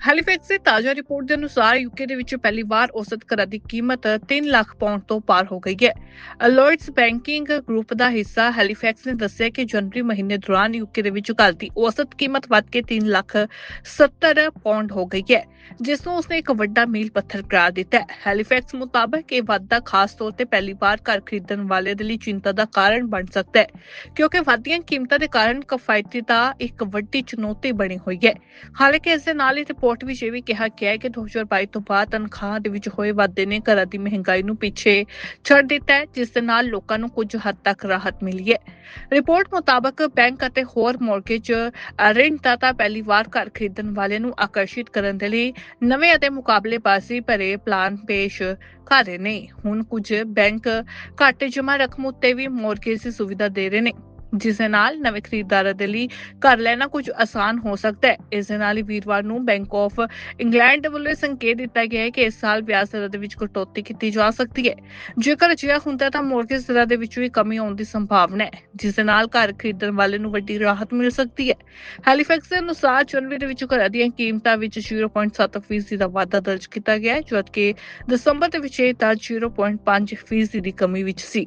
Halifax ਦੀ ਤਾਜ਼ਾ report ਦੇ ਅਨੁਸਾਰ ਯੂਕੇ ਦੇ ਵਿੱਚ ਪਹਿਲੀ ਵਾਰ ਔਸਤ ਘਰਾਂ ਦੀ ਕੀਮਤ 3 ਲੱਖ ਪਾਉਂਡ ਤੋਂ ਪਾਰ ਹੋ ਗਈ ਹੈ। ਅਲਰਟਸ ਬੈਂਕਿੰਗ ਗਰੁੱਪ ਦਾ ਹਿੱਸਾ ਹੈਲੀਫੈਕਸ ਨੇ ਦੱਸਿਆ ਕਿ ਜਨਵਰੀ ਮਹੀਨੇ ਦੌਰਾਨ ਯੂਕੇ ਦੇ ਵਿੱਚ ਘਰ ਦੀ ਔਸਤ ਕੀਮਤ ਵੱਧ ਕੇ 3 ਲੱਖ 70 ਪਾਉਂਡ ਹੋ ਗਈ ਹੈ, ਜਿਸ ਨੂੰ ਉਸਨੇ ਇੱਕ ਵੱਡਾ ਮੀਲ ਪੱਥਰ ਕਰਾਰ ਦਿੱਤਾ ਹੈ। ਹੈਲੀਫੈਕਸ ਮੁਤਾਬਕ ਇਹ ਵਾਧਾ ਖਾਸ ਤੌਰ ਤੇ ਪਹਿਲੀ ਵਾਰ ਘਰ ਖਰੀਦਣ ਵਾਲੇ ਦੇ ਲਈ ਚਿੰਤਾ ਦਾ ਕਾਰਨ ਬਣ ਸਕਦਾ ਹੈ, ਕਿਉਂਕਿ ਵਧੀਆਂ ਕੀਮਤਾਂ ਦੇ ਕਾਰਨ ਕਿਫਾਇਤੀਤਾ ਇੱਕ ਵੱਡੀ ਚੁਣੌਤੀ ਬਣੀ ਹੋਈ ਹੈ। ਹਾਲਾਂਕਿ ਇਸ ਦੇ ਨਾਲ ਹੀ ਰਿਪੋਰਟ ਵਿੱਚ ਇਹ ਵੀ ਕਿਹਾ ਗਿਆ ਹੈ ਕਿ 2022 ਤੋਂ ਬਾਅਦ ਤਨਖਾਹ ਦੇ ਵਿੱਚ ਹੋਏ ਵਾਧੇ ਨੇ ਘਰਾਂ ਦੀ ਮਹਿੰਗਾਈ ਨੂੰ ਪਿੱਛੇ ਛੱਡ ਦਿੱਤਾ ਹੈ, ਜਿਸ ਦੇ ਨਾਲ ਲੋਕਾਂ ਨੂੰ ਕੁਝ ਹੱਦ ਤੱਕ ਰਾਹਤ ਮਿਲੀ ਹੈ। ਰਿਪੋਰਟ ਮੁਤਾਬਕ ਬੈਂਕ ਅਤੇ ਹੋਰ ਮਾਰਗੇਜ ਰਿਣਦਾਤਾ ਪਹਿਲੀ ਵਾਰ ਘਰ ਖਰੀਦਣ ਵਾਲੇ ਨੂੰ ਆਕਰਸ਼ਿਤ ਕਰਨ ਦੇ ਲਈ ਨਵੇਂ ਅਤੇ ਮੁਕਾਬਲੇਬਾਜ਼ੀ ਭਰੇ ਪਲਾਨ ਪੇਸ਼ ਕਰ ਰਹੇ ਨੇ। ਹੁਣ ਕੁਝ ਬੈਂਕ ਘੱਟ ਜਮ੍ਹਾਂ ਰਕਮ ਉੱਤੇ ਵੀ ਮਾਰਗੇਜ ਦੀ ਸੁਵਿਧਾ ਦੇ ਰਹੇ ਨੇ। ਜਿਸ ਦੇ ਨਾਲ ਨਵੇਂ ਖਰੀਦਦਾਰਾਂ ਦੇ ਲਈ ਘਰ ਲੈਣਾ ਕੁਝ ਆਸਾਨ ਹੋ ਸਕਦਾ ਹੈ। ਇਸ ਦੇ ਨਾਲ ਹੀ ਵੀਰਵਾਰ ਨੂੰ ਬੈਂਕ ਆਫ ਇੰਗਲੈਂਡ ਵੱਲੋਂ ਸੰਕੇਤ ਦਿੱਤਾ ਗਿਆ ਹੈ ਕਿ ਇਸ ਸਾਲ ਵਿਆਜ ਦਰਾਂ ਦੇ ਵਿੱਚ ਕਟੌਤੀ ਕੀਤੀ ਜਾ ਸਕਦੀ ਹੈ। ਜੇਕਰ ਅਜਿਹਾ ਹੁੰਦਾ ਤਾਂ ਮੋਰਗੇਜ ਦਰਾਂ ਦੇ ਵਿੱਚ ਵੀ ਕਮੀ ਆਉਣ ਦੀ ਸੰਭਾਵਨਾ ਹੈ, ਜਿਸ ਦੇ ਨਾਲ ਘਰ ਖਰੀਦਣ ਵਾਲੇ ਨੂੰ ਵੱਡੀ ਰਾਹਤ ਮਿਲ ਸਕਦੀ ਹੈ। ਹੈਲੀਫੈਕਸ ਦੇ ਅਨੁਸਾਰ ਜਨਵਰੀ ਦੇ ਵਿੱਚ ਘਰਾਂ ਦੀਆਂ ਕੀਮਤਾਂ ਵਿੱਚ 0.7% ਦਾ ਵਾਧਾ ਦਰਜ ਕੀਤਾ ਗਿਆ ਹੈ, ਜਦਕਿ ਦਸੰਬਰ ਦੇ ਵਿੱਚ ਇਹ ਤਾਂ 0.5% ਦੀ ਕਮੀ ਵਿੱਚ ਸੀ।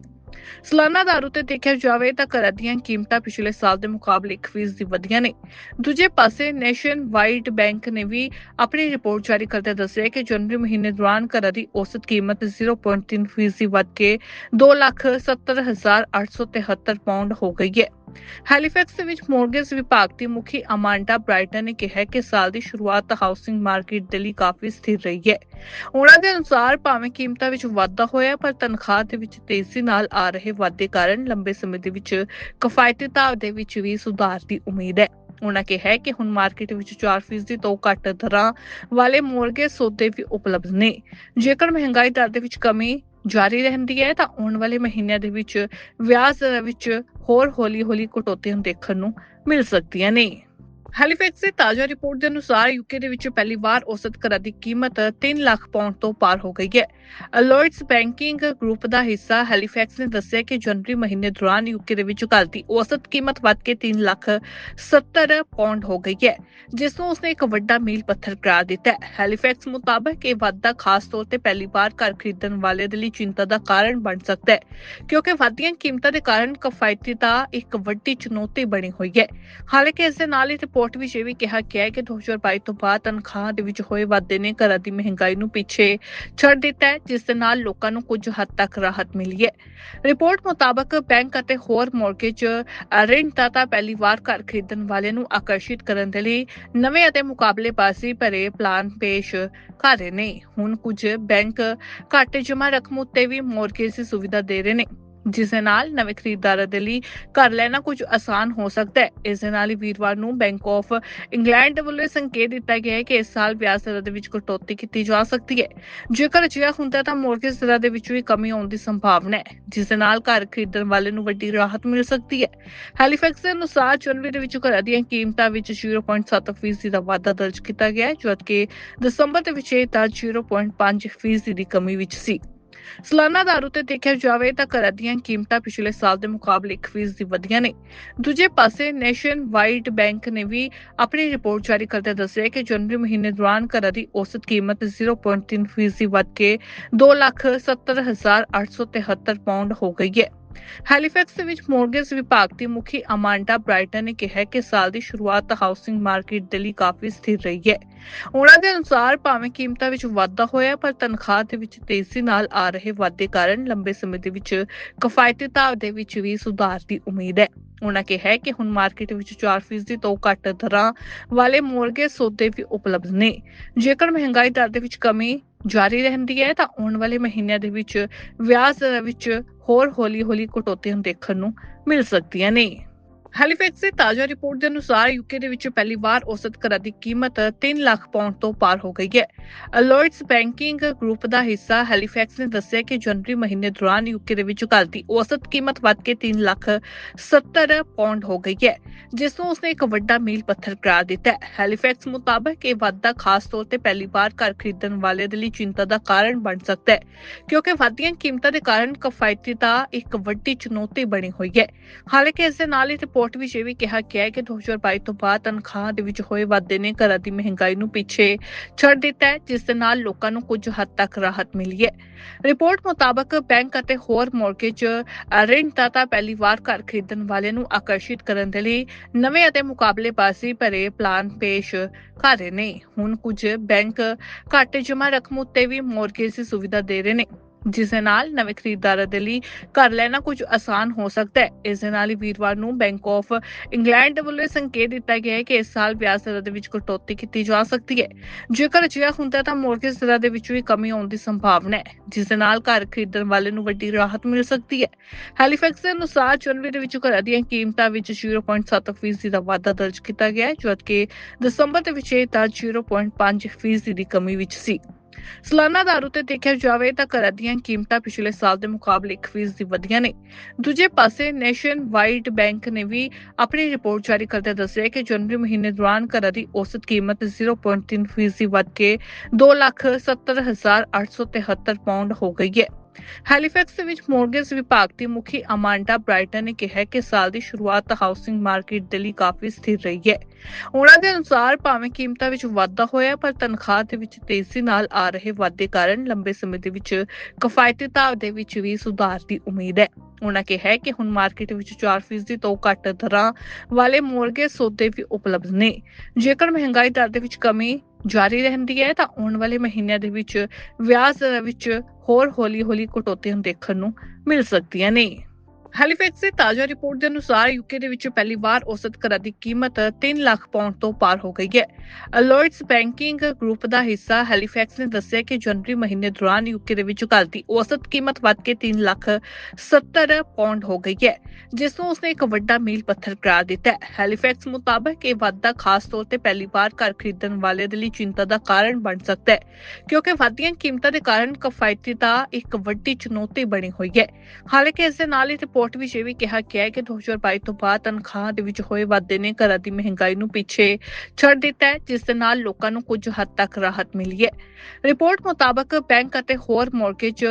ਸਾਲਾਨਾ ਦਰ ਉਤੇ ਦੇਖਿਆ ਜਾਵੇ ਤਾਂ ਘਰਾਂ ਦੀਆਂ ਕੀਮਤਾਂ ਪਿਛਲੇ ਸਾਲ ਦੇ ਮੁਕਾਬਲੇ 1% ਦੀ ਵਧੀਆਂ ਨੇ। ਦੂਜੇ ਪਾਸੇ ਨੈਸ਼ਨ ਵਾਈਡ ਬੈਂਕ ਨੇ ਵੀ ਆਪਣੀ ਰਿਪੋਰਟ ਜਾਰੀ ਕਰਦਿਆਂ ਦੱਸਿਆ ਕਿ ਜਨਵਰੀ ਮਹੀਨੇ ਦੌਰਾਨ ਘਰਾਂ ਦੀ ਔਸਤ ਕੀਮਤ 0.3% ਦੀ ਵੱਧ ਕੇ 270873 ਪਾਉਂਡ ਹੋ ਗਈ ਹੈ। ਹੈਲੀਫੈਕਸ ਦੇ ਵਿੱਚ ਮੋਰਗੇਜ ਵਿਭਾਗ ਦੀ ਮੁਖੀ ਅਮਾਂਡਾ ਬ੍ਰਾਈਟਨ ਨੇ ਕਿਹਾ ਕਿ ਸਾਲ ਦੀ ਸ਼ੁਰੂਆਤ ਹਾਊਸਿੰਗ ਮਾਰਕੀਟ ਦੇ ਲਈ ਕਾਫੀ ਸਥਿਰ ਰਹੀ ਹੈ। ਉਹਨਾਂ ਦੇ ਅਨੁਸਾਰ ਭਾਵੇਂ ਕੀਮਤਾਂ ਵਿੱਚ ਵਾਧਾ ਹੋਇਆ, ਪਰ ਤਨਖਾਹ ਦੇ ਵਿੱਚ ਤੇਜ਼ੀ ਨਾਲ ਆ ਰਹੇ ਵਾਧੇ ਕਾਰਨ ਲੰਬੇ ਸਮੇਂ ਦੇ ਵਿੱਚ ਕਿਫਾਇਤੀਤਾ ਦੇ ਵਿੱਚ ਵੀ ਸੁਧਾਰ ਦੀ ਉਮੀਦ ਹੈ। ਉਹਨਾਂ ਕਿਹਾ ਕਿ ਹੁਣ ਮਾਰਕੀਟ ਵਿੱਚ 4% ਤੋਂ ਘੱਟ ਦਰਾਂ ਵਾਲੇ ਮੋਰਗੇ ਸੌਦੇ ਵੀ ਉਪਲਬਧ ਨੇ। ਜੇਕਰ ਮਹਿੰਗਾਈ ਦਰ ਦੇ ਵਿੱਚ ਕਮੀ ਜਾਰੀ ਰਹਿੰਦੀ ਹੈ, ਤਾਂ ਆਉਣ ਵਾਲੇ ਮਹੀਨਿਆਂ ਦੇ ਵਿੱਚ ਵਿਆਜ ਵਿੱਚ ਹੋਰ ਹੌਲੀ-ਹੌਲੀ ਕਟੌਤੀਆਂ ਦੇਖਣ ਨੂੰ ਮਿਲ ਸਕਦੀਆਂ ਨੇ। ਹੈਲੀਫੈਕਸ ਦੀ ਤਾਜ਼ਾ ਰਿਪੋਰਟ ਦੇ ਅਨੁਸਾਰ ਯੂਕੇ ਦੇ ਵਿੱਚ ਪਹਿਲੀ ਵਾਰ ਔਸਤ ਘਰਾਂ ਦੀ ਕੀਮਤ 3 ਲੱਖ ਪਾਉਂਡ ਤੋਂ ਪਾਰ ਹੋ ਗਈ ਹੈ। ਅਲਰਟਸ ਬੈਂਕਿੰਗ ਗਰੁੱਪ ਦਾ ਹਿੱਸਾ ਹੈਲੀਫੈਕਸ ਨੇ ਦੱਸਿਆ ਕਿ ਜਨਵਰੀ ਮਹੀਨੇ ਦੌਰਾਨ ਯੂਕੇ ਦੇ ਵਿੱਚ ਘਰ ਦੀ ਔਸਤ ਕੀਮਤ ਵੱਧ ਕੇ 3 ਲੱਖ 70 ਪਾਉਂਡ ਹੋ ਗਈ ਹੈ, ਜਿਸ ਨੂੰ ਉਸਨੇ ਇੱਕ ਵੱਡਾ ਮੀਲ ਪੱਥਰ ਕਰਾਰ ਦਿੱਤਾ ਹੈ। ਹੈਲੀਫੈਕਸ ਮੁਤਾਬਕ ਇਹ ਵਾਧਾ ਖਾਸ ਤੌਰ ਤੇ ਪਹਿਲੀ ਵਾਰ ਘਰ ਖਰੀਦਣ ਵਾਲੇ ਦੇ ਲਈ ਚਿੰਤਾ ਦਾ ਕਾਰਨ ਬਣ ਸਕਦਾ ਹੈ, ਕਿਉਂਕਿ ਵਧੀਆਂ ਕੀਮਤਾਂ ਦੇ ਕਾਰਨ ਕਿਫਾਇਤੀਤਾ ਇੱਕ ਵੱਡੀ ਚੁਣੌਤੀ ਬਣੀ ਹੋਈ ਹੈ। ਹਾਲਾਂਕਿ ਇਸ ਦੇ ਨਾਲ ਹੀ ਰਿਪੋਰਟ ਵਿੱਚ ਇਹ ਵੀ ਕਿਹਾ ਗਿਆ ਹੈ ਕਿ 2022 ਤੋਂ ਬਾਅਦ ਤਨਖਾਹ ਦੇ ਵਿੱਚ ਹੋਏ ਵਾਧੇ ਨੇ ਘਰਾਂ ਦੀ ਮਹਿੰਗਾਈ ਨੂੰ ਪਿੱਛੇ ਛੱਡ ਦਿੱਤਾ ਹੈ, ਜਿਸ ਦੇ ਨਾਲ ਲੋਕਾਂ ਨੂੰ ਕੁਝ ਹੱਦ ਤੱਕ ਰਾਹਤ ਮਿਲੀ ਹੈ। ਰਿਪੋਰਟ ਮੁਤਾਬਕ ਬੈਂਕ ਅਤੇ ਹੋਰ ਮਾਰਗੇਜ ਰਿਣਦਾਤਾ ਪਹਿਲੀ ਵਾਰ ਘਰ ਖਰੀਦਣ ਵਾਲੇ ਨੂੰ ਆਕਰਸ਼ਿਤ ਕਰਨ ਦੇ ਲਈ ਨਵੇਂ ਅਤੇ ਮੁਕਾਬਲੇਬਾਜ਼ੀ ਭਰੇ ਪਲਾਨ ਪੇਸ਼ ਕਰ ਰਹੇ ਨੇ। ਹੁਣ ਕੁਝ ਬੈਂਕ ਘੱਟ ਜਮ੍ਹਾਂ ਰਕਮ ਉੱਤੇ ਵੀ ਮਾਰਗੇਜ ਦੀ ਸੁਵਿਧਾ ਦੇ ਰਹੇ ਨੇ। ਜਿਸ ਦੇ ਨਾਲ ਨਵੇਂ ਖਰੀਦਦਾਰਾਂ ਦੇ ਲਈ ਘਰ ਲੈਣਾ ਕੁਝ ਆਸਾਨ ਹੋ ਸਕਦਾ ਹੈ। ਇਸ ਦੇ ਨਾਲ ਹੀ ਵੀਰਵਾਰ ਨੂੰ ਬੈਂਕ ਆਫ ਇੰਗਲੈਂਡ ਵੱਲੋਂ ਸੰਕੇਤ ਦਿੱਤਾ ਗਿਆ ਹੈ ਕਿ ਇਸ ਸਾਲ ਵਿਆਜ ਦਰਾਂ ਦੇ ਵਿੱਚ ਕਟੌਤੀ ਕੀਤੀ ਜਾ ਸਕਦੀ ਹੈ। ਜੇਕਰ ਅਜਿਹਾ ਹੁੰਦਾ ਤਾਂ ਮੋਰਗੇਜ ਦਰਾਂ ਦੇ ਵਿੱਚ ਵੀ ਕਮੀ ਆਉਣ ਦੀ ਸੰਭਾਵਨਾ ਹੈ, ਜਿਸ ਦੇ ਨਾਲ ਘਰ ਖਰੀਦਣ ਵਾਲੇ ਨੂੰ ਵੱਡੀ ਰਾਹਤ ਮਿਲ ਸਕਦੀ ਹੈ। ਹੈਲੀਫੈਕਸ ਦੇ ਅਨੁਸਾਰ ਜਨਵਰੀ ਦੇ ਵਿੱਚ ਘਰਾਂ ਦੀਆਂ ਕੀਮਤਾਂ ਵਿੱਚ 0.7% ਦਾ ਵਾਧਾ ਦਰਜ ਕੀਤਾ ਗਿਆ ਹੈ, ਜਦਕਿ ਦਸੰਬਰ ਦੇ ਵਿੱਚ ਇਹ ਤਾਂ 0.5% ਦੀ ਕਮੀ ਵਿੱਚ ਸੀ। ਸਾਲਾਨਾ ਦਰ ਉਤੇ ਦੇਖਿਆ ਜਾਵੇ ਤਾਂ ਘਰਾਂ ਦੀਆਂ ਕੀਮਤਾਂ ਪਿਛਲੇ ਸਾਲ ਦੇ ਮੁਕਾਬਲੇ 1% ਦੀ ਵਧੀਆਂ ਨੇ। ਦੂਜੇ ਪਾਸੇ ਨੈਸ਼ਨ ਵਾਈਡ ਬੈਂਕ ਨੇ ਵੀ ਆਪਣੀ ਰਿਪੋਰਟ ਜਾਰੀ ਕਰਦਿਆਂ ਦੱਸਿਆ ਕਿ ਜਨਵਰੀ ਮਹੀਨੇ ਦੌਰਾਨ ਘਰਾਂ ਦੀ ਔਸਤ ਕੀਮਤ 0.3% ਦੀ ਵੱਧ ਕੇ 270873 ਪਾਉਂਡ ਹੋ ਗਈ ਹੈ। ਹੈਲੀਫੈਕਸ ਦੇ ਵਿੱਚ ਮੋਰਗੇਜ ਵਿਭਾਗ ਦੀ ਮੁਖੀ ਅਮਾਂਡਾ ਬ੍ਰਾਈਟਨ ਨੇ ਕਿਹਾ ਕਿ ਸਾਲ ਦੀ ਸ਼ੁਰੂਆਤ ਹਾਊਸਿੰਗ ਮਾਰਕੀਟ ਦੇ ਲਈ ਕਾਫੀ ਸਥਿਰ ਰਹੀ ਹੈ। ਉਹਨਾਂ ਦੇ ਅਨੁਸਾਰ ਭਾਵੇਂ ਕੀਮਤਾਂ ਵਿੱਚ ਵਾਧਾ ਹੋਇਆ, ਪਰ ਤਨਖਾਹ ਦੇ ਵਿੱਚ ਤੇਜ਼ੀ ਨਾਲ ਆ ਰਹੇ ਵਾਧੇ ਕਾਰਨ ਲੰਬੇ ਸਮੇਂ ਦੇ ਵਿੱਚ ਕਿਫਾਇਤੀਤਾ ਦੇ ਵਿੱਚ ਵੀ ਸੁਧਾਰ ਦੀ ਉਮੀਦ ਹੈ। ਉਹਨਾਂ ਕਿਹਾ ਕਿ ਹੁਣ ਮਾਰਕੀਟ ਵਿੱਚ 4% ਤੋਂ ਘੱਟ ਦਰਾਂ ਵਾਲੇ ਮੋਰਗੇਜ ਸੌਦੇ ਵੀ ਉਪਲਬਧ ਨੇ। ਜੇਕਰ ਮਹਿੰਗਾਈ ਦਰ ਦੇ ਵਿੱਚ ਕਮੀ ਜਾਰੀ ਰਹਿੰਦੀ ਹੈ, ਤਾਂ ਆਉਣ ਵਾਲੇ ਮਹੀਨਿਆਂ ਦੇ ਵਿੱਚ ਵਿਆਜ ਦਰਾਂ ਵਿੱਚ ਹੋਰ ਹੌਲੀ-ਹੌਲੀ ਕਟੌਤੀਆਂ ਦੇਖਣ ਨੂੰ ਮਿਲ ਸਕਦੀਆਂ ਨੇ। ਹੈਲੀਫੈਕਸ ਦੀ ਤਾਜ਼ਾ ਰਿਪੋਰਟ ਦੇ ਅਨੁਸਾਰ ਯੂਕੇ ਦੇ ਵਿੱਚ ਪਹਿਲੀ ਵਾਰ ਔਸਤ ਘਰਾਂ ਦੀ ਕੀਮਤ 3 ਲੱਖ ਪਾਉਂਡ ਤੋਂ ਪਾਰ ਹੋ ਗਈ ਹੈ। ਅਲਰਟਸ ਬੈਂਕਿੰਗ ਗਰੁੱਪ ਦਾ ਹਿੱਸਾ ਹੈਲੀਫੈਕਸ ਨੇ ਦੱਸਿਆ ਕਿ ਜਨਵਰੀ ਮਹੀਨੇ ਦੌਰਾਨ ਯੂਕੇ ਦੇ ਵਿੱਚ ਘਰ ਦੀ ਔਸਤ ਕੀਮਤ ਵੱਧ ਕੇ 3 ਲੱਖ 70 ਪਾਉਂਡ ਹੋ ਗਈ ਹੈ, ਜਿਸ ਨੂੰ ਉਸਨੇ ਇੱਕ ਵੱਡਾ ਮੀਲ ਪੱਥਰ ਕਰਾਰ ਦਿੱਤਾ ਹੈ। ਹੈਲੀਫੈਕਸ ਮੁਤਾਬਕ ਇਹ ਵਾਧਾ ਖਾਸ ਤੌਰ ਤੇ ਪਹਿਲੀ ਵਾਰ ਘਰ ਖਰੀਦਣ ਵਾਲੇ ਦੇ ਲਈ ਚਿੰਤਾ ਦਾ ਕਾਰਨ ਬਣ ਸਕਦਾ ਹੈ, ਕਿਉਂਕਿ ਵਧੀਆਂ ਕੀਮਤਾਂ ਦੇ ਕਾਰਨ ਕਿਫਾਇਤੀਤਾ ਇੱਕ ਵੱਡੀ ਚੁਣੌਤੀ ਬਣੀ ਹੋਈ ਹੈ। ਹਾਲਾਂਕਿ ਇਸ ਦੇ ਨਾਲ ਹੀ ਰਿਪੋਰਟ ਵਿੱਚ ਇਹ ਵੀ ਕਿਹਾ ਗਿਆ ਹੈ ਕਿ 2022 ਤੋਂ ਬਾਅਦ ਤਨਖਾਹ ਦੇ ਵਿੱਚ ਹੋਏ ਵਾਧੇ ਨੇ ਘਰਾਂ ਦੀ ਮਹਿੰਗਾਈ ਨੂੰ ਪਿੱਛੇ ਛੱਡ ਦਿੱਤਾ ਹੈ, ਜਿਸ ਦੇ ਨਾਲ ਲੋਕਾਂ ਨੂੰ ਕੁਝ ਹੱਦ ਤੱਕ ਰਾਹਤ ਮਿਲੀ ਹੈ। ਰਿਪੋਰਟ ਮੁਤਾਬਕ ਬੈਂਕ ਅਤੇ ਹੋਰ ਮਾਰਗੇਜ ਰਿਣਦਾਤਾ ਪਹਿਲੀ ਵਾਰ ਘਰ ਖਰੀਦਣ ਵਾਲੇ ਨੂੰ ਆਕਰਸ਼ਿਤ ਕਰਨ ਦੇ ਲਈ ਨਵੇਂ ਅਤੇ ਮੁਕਾਬਲੇਬਾਜ਼ੀ ਭਰੇ ਪਲਾਨ ਪੇਸ਼ ਕਰ ਰਹੇ ਨੇ। ਹੁਣ ਕੁਝ ਬੈਂਕ ਘੱਟ ਜਮ੍ਹਾਂ ਰਕਮ ਉੱਤੇ ਵੀ ਮਾਰਗੇਜ ਦੀ ਸੁਵਿਧਾ ਦੇ ਰਹੇ ਨੇ। ਜਿਸ ਦੇ ਨਾਲ ਨਵੇਂ ਖਰੀਦਦਾਰਾਂ ਦੇ ਲਈ ਘਰ ਲੈਣਾ ਕੁਝ ਆਸਾਨ ਹੋ ਸਕਦਾ ਹੈ। ਇਸ ਦੇ ਨਾਲ ਹੀ ਵੀਰਵਾਰ ਨੂੰ ਬੈਂਕ ਆਫ ਇੰਗਲੈਂਡ ਵੱਲੋਂ ਸੰਕੇਤ ਦਿੱਤਾ ਗਿਆ ਹੈ ਕਿ ਇਸ ਸਾਲ ਵਿਆਜ ਦਰਾਂ ਦੇ ਵਿੱਚ ਕਟੌਤੀ ਕੀਤੀ ਜਾ ਸਕਦੀ ਹੈ। ਜੇਕਰ ਅਜਿਹਾ ਹੁੰਦਾ ਤਾਂ ਮੋਰਗੇਜ ਦਰਾਂ ਦੇ ਵਿੱਚ ਵੀ ਕਮੀ ਆਉਣ ਦੀ ਸੰਭਾਵਨਾ ਹੈ, ਜਿਸ ਦੇ ਨਾਲ ਘਰ ਖਰੀਦਣ ਵਾਲੇ ਨੂੰ ਵੱਡੀ ਰਾਹਤ ਮਿਲ ਸਕਦੀ ਹੈ। ਹੈਲੀਫੈਕਸ ਦੇ ਅਨੁਸਾਰ ਜਨਵਰੀ ਦੇ ਵਿੱਚ ਘਰਾਂ ਦੀਆਂ ਕੀਮਤਾਂ ਵਿੱਚ 0.7% ਦਾ ਵਾਧਾ ਦਰਜ ਕੀਤਾ ਗਿਆ ਹੈ, ਜਦਕਿ ਦਸੰਬਰ ਦੇ ਵਿੱਚ ਇਹ ਤਾਂ 0.5% ਦੀ ਕਮੀ ਵਿੱਚ ਸੀ। ਸਾਲਾਨਾ ਦਰ ਉੱਤੇ ਦੇਖਿਆ ਜਾਵੇ ਤਾਂ ਘਰਾਂ ਦੀਆਂ ਕੀਮਤਾਂ ਪਿਛਲੇ ਸਾਲ ਦੇ ਮੁਕਾਬਲੇ 1% ਦੀ ਵਧੀਆਂ ਨੇ। ਦੂਜੇ ਪਾਸੇ ਨੈਸ਼ਨ ਵਾਈਡ ਬੈਂਕ ਨੇ ਵੀ ਆਪਣੀ ਰਿਪੋਰਟ ਜਾਰੀ ਕਰਦਿਆਂ ਦੱਸਿਆ ਕਿ ਜਨਵਰੀ ਮਹੀਨੇ ਦੌਰਾਨ ਘਰਾਂ ਦੀ ਔਸਤ ਕੀਮਤ 0.3% ਦੀ ਵੱਧ ਕੇ 270873 ਪਾਉਂਡ ਹੋ ਗਈ ਹੈ। ਹੈਲੀਫੈਕਸ ਦੇ ਵਿੱਚ ਮੋਰਗੇਜ ਵਿਭਾਗ ਦੀ ਮੁਖੀ ਅਮਾਂਡਾ ਬ੍ਰਾਈਟਨ ਨੇ ਕਿਹਾ ਕਿ ਸਾਲ ਦੀ ਸ਼ੁਰੂਆਤ ਹਾਊਸਿੰਗ ਮਾਰਕੀਟ ਦੇ ਲਈ ਕਾਫੀ ਸਥਿਰ ਰਹੀ ਹੈ। ਉਹਨਾਂ ਦੇ ਅਨੁਸਾਰ ਭਾਵੇਂ ਕੀਮਤਾਂ ਵਿੱਚ ਵਾਧਾ ਹੋਇਆ, ਪਰ ਤਨਖਾਹ ਦੇ ਵਿੱਚ ਤੇਜ਼ੀ ਨਾਲ ਆ ਰਹੇ ਵਾਧੇ ਕਾਰਨ ਲੰਬੇ ਸਮੇਂ ਦੇ ਵਿੱਚ ਕਿਫਾਇਤੀਤਾ ਦੇ ਵਿੱਚ ਵੀ ਸੁਧਾਰ ਦੀ ਉਮੀਦ ਹੈ। ਉਹਨਾਂ ਕਿਹਾ ਕਿ ਹੁਣ ਮਾਰਕੀਟ ਵਿੱਚ 4% ਤੋਂ ਘੱਟ ਦਰਾਂ ਵਾਲੇ ਮੋਰਗੇਜ ਸੌਦੇ ਵੀ ਉਪਲਬਧ ਨੇ। ਜੇਕਰ ਮਹਿੰਗਾਈ ਦਰ ਦੇ ਵਿੱਚ ਕਮੀ ਜਾਰੀ ਰਹਿੰਦੀ ਹੈ, ਤਾਂ ਆਉਣ ਵਾਲੇ ਮਹੀਨਿਆਂ ਦੇ ਵਿੱਚ ਵਿਆਜ ਦਰਾਂ ਵਿੱਚ ਹੋਰ ਹੌਲੀ-ਹੌਲੀ ਕਟੌਤੀਆਂ ਦੇਖਣ ਨੂੰ ਮਿਲ ਸਕਦੀਆਂ ਨੇ। ਹੈਲੀਫੈਕਸ ਦੀ ਤਾਜ਼ਾ ਰਿਪੋਰਟ ਦੇ ਅਨੁਸਾਰ ਯੂਕੇ ਦੇ ਵਿੱਚ ਪਹਿਲੀ ਵਾਰ ਔਸਤ ਘਰਾਂ ਦੀ ਕੀਮਤ 3 ਲੱਖ ਪਾਉਂਡ ਤੋਂ ਪਾਰ ਹੋ ਗਈ ਹੈ। ਅਲਰਟਸ ਬੈਂਕਿੰਗ ਗਰੁੱਪ ਦਾ ਹਿੱਸਾ ਹੈਲੀਫੈਕਸ ਨੇ ਦੱਸਿਆ ਕਿ ਜਨਵਰੀ ਮਹੀਨੇ ਦੌਰਾਨ ਯੂਕੇ ਦੇ ਵਿੱਚ ਘਰ ਦੀ ਔਸਤ ਕੀਮਤ ਵੱਧ ਕੇ 3 ਲੱਖ 70 ਪਾਉਂਡ ਹੋ ਗਈ ਹੈ, ਜਿਸ ਨੂੰ ਉਸਨੇ ਇੱਕ ਵੱਡਾ ਮੀਲ ਪੱਥਰ ਕਰਾਰ ਦਿੱਤਾ ਹੈ। ਹੈਲੀਫੈਕਸ ਮੁਤਾਬਕ ਇਹ ਵਾਧਾ ਖਾਸ ਤੌਰ ਤੇ ਪਹਿਲੀ ਵਾਰ ਘਰ ਖਰੀਦਣ ਵਾਲੇ ਦੇ ਲਈ ਚਿੰਤਾ ਦਾ ਕਾਰਨ ਬਣ ਸਕਦਾ ਹੈ, ਕਿਉਂਕਿ ਵਧੀਆਂ ਕੀਮਤਾਂ ਦੇ ਕਾਰਨ ਕਿਫਾਇਤੀਤਾ ਇੱਕ ਵੱਡੀ ਚੁਣੌਤੀ ਬਣੀ ਹੋਈ ਹੈ। ਹਾਲਾਂਕਿ ਇਸ ਦੇ ਨਾਲ ਹੀ ਰਿਪੋਰਟ ਵਿੱਚ ਇਹ ਵੀ ਕਿਹਾ ਗਿਆ ਹੈ ਕਿ 2022 ਤੋਂ ਬਾਅਦ ਤਨਖਾਹ ਦੇ ਵਿੱਚ ਹੋਏ ਵਾਧੇ ਨੇ ਘਰਾਂ ਦੀ ਮਹਿੰਗਾਈ ਨੂੰ ਪਿੱਛੇ ਛੱਡ ਦਿੱਤਾ ਹੈ, ਜਿਸ ਦੇ ਨਾਲ ਲੋਕਾਂ ਨੂੰ ਕੁਝ ਹੱਦ ਤੱਕ ਰਾਹਤ ਮਿਲੀ ਹੈ। ਰਿਪੋਰਟ ਮੁਤਾਬਕ ਬੈਂਕ ਅਤੇ ਹੋਰ ਮਾਰਗੇਜ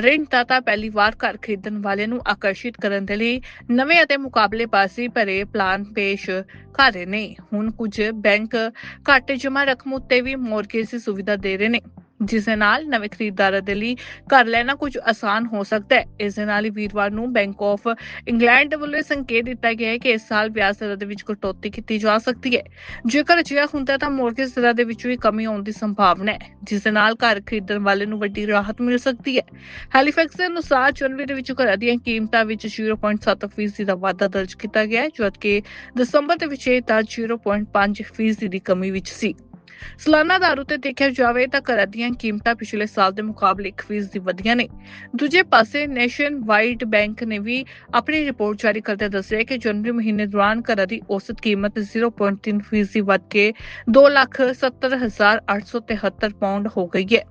ਰਿਣਦਾਤਾ ਪਹਿਲੀ ਵਾਰ ਘਰ ਖਰੀਦਣ ਵਾਲੇ ਨੂੰ ਆਕਰਸ਼ਿਤ ਕਰਨ ਦੇ ਲਈ ਨਵੇਂ ਅਤੇ ਮੁਕਾਬਲੇਬਾਜ਼ੀ ਭਰੇ ਪਲਾਨ ਪੇਸ਼ ਕਰ ਰਹੇ ਨੇ। ਹੁਣ ਕੁਝ ਬੈਂਕ ਘੱਟ ਜਮ੍ਹਾਂ ਰਕਮ ਉੱਤੇ ਵੀ ਮਾਰਗੇਜ ਦੀ ਸੁਵਿਧਾ ਦੇ ਰਹੇ ਨੇ। ਜਿਸ ਦੇ ਨਾਲ ਨਵੇਂ ਖਰੀਦਦਾਰਾਂ ਦੇ ਲਈ ਘਰ ਲੈਣਾ ਕੁਝ ਆਸਾਨ ਹੋ ਸਕਦਾ ਹੈ। ਇਸ ਦੇ ਨਾਲ ਹੀ ਵੀਰਵਾਰ ਨੂੰ ਬੈਂਕ ਆਫ ਇੰਗਲੈਂਡ ਵੱਲੋਂ ਸੰਕੇਤ ਦਿੱਤਾ ਗਿਆ ਹੈ ਕਿ ਇਸ ਸਾਲ ਵਿਆਜ ਦਰਾਂ ਦੇ ਵਿੱਚ ਕਟੌਤੀ ਕੀਤੀ ਜਾ ਸਕਦੀ ਹੈ। ਜੇਕਰ ਅਜਿਹਾ ਹੁੰਦਾ ਤਾਂ ਮੋਰਗੇਜ ਦਰਾਂ ਦੇ ਵਿੱਚ ਵੀ ਕਮੀ ਆਉਣ ਦੀ ਸੰਭਾਵਨਾ ਹੈ, ਜਿਸ ਦੇ ਨਾਲ ਘਰ ਖਰੀਦਣ ਵਾਲੇ ਨੂੰ ਵੱਡੀ ਰਾਹਤ ਮਿਲ ਸਕਦੀ ਹੈ। ਹੈਲੀਫੈਕਸ ਦੇ ਅਨੁਸਾਰ ਜਨਵਰੀ ਦੇ ਵਿੱਚ ਘਰਾਂ ਦੀਆਂ ਕੀਮਤਾਂ ਵਿੱਚ 0.7% ਦਾ ਵਾਧਾ ਦਰਜ ਕੀਤਾ ਗਿਆ ਹੈ, ਜਦਕਿ ਦਸੰਬਰ ਦੇ ਵਿੱਚ ਇਹ ਤਾਂ 0.5% ਦੀ ਕਮੀ ਵਿੱਚ ਸੀ। ਸਾਲਾਨਾ ਦਰ ਉੱਤੇ ਦੇਖਿਆ ਜਾਵੇ ਤਾਂ ਘਰਾਂ ਦੀਆਂ ਕੀਮਤਾਂ ਪਿਛਲੇ ਸਾਲ ਦੇ ਮੁਕਾਬਲੇ 1% ਦੀ ਵਧੀਆਂ ਨੇ। ਦੂਜੇ ਪਾਸੇ ਨੈਸ਼ਨ ਵਾਈਡ ਬੈਂਕ ਨੇ ਵੀ ਆਪਣੀ ਰਿਪੋਰਟ ਜਾਰੀ ਕਰਦਿਆਂ ਦੱਸਿਆ ਕਿ ਜਨਵਰੀ ਮਹੀਨੇ ਦੌਰਾਨ ਘਰਾਂ ਦੀ ਔਸਤ ਕੀਮਤ 0.3% ਦੀ ਵੱਧ ਕੇ 270873 ਪਾਉਂਡ ਹੋ ਗਈ ਹੈ।